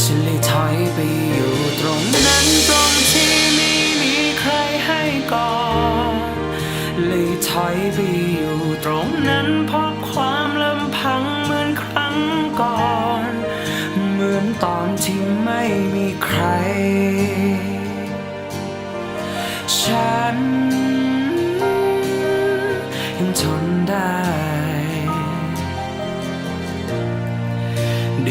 ฉันเลยถอยไปอยู่ตรงนั้นตรงที่ไม่มีใครให้ก่อนเลยถอยไปอยู่ตรงนั้นเพราะความลำพังเหมือนครั้งก่อน เหมือนตอนที่ไม่มีใคร ฉันยังทนได้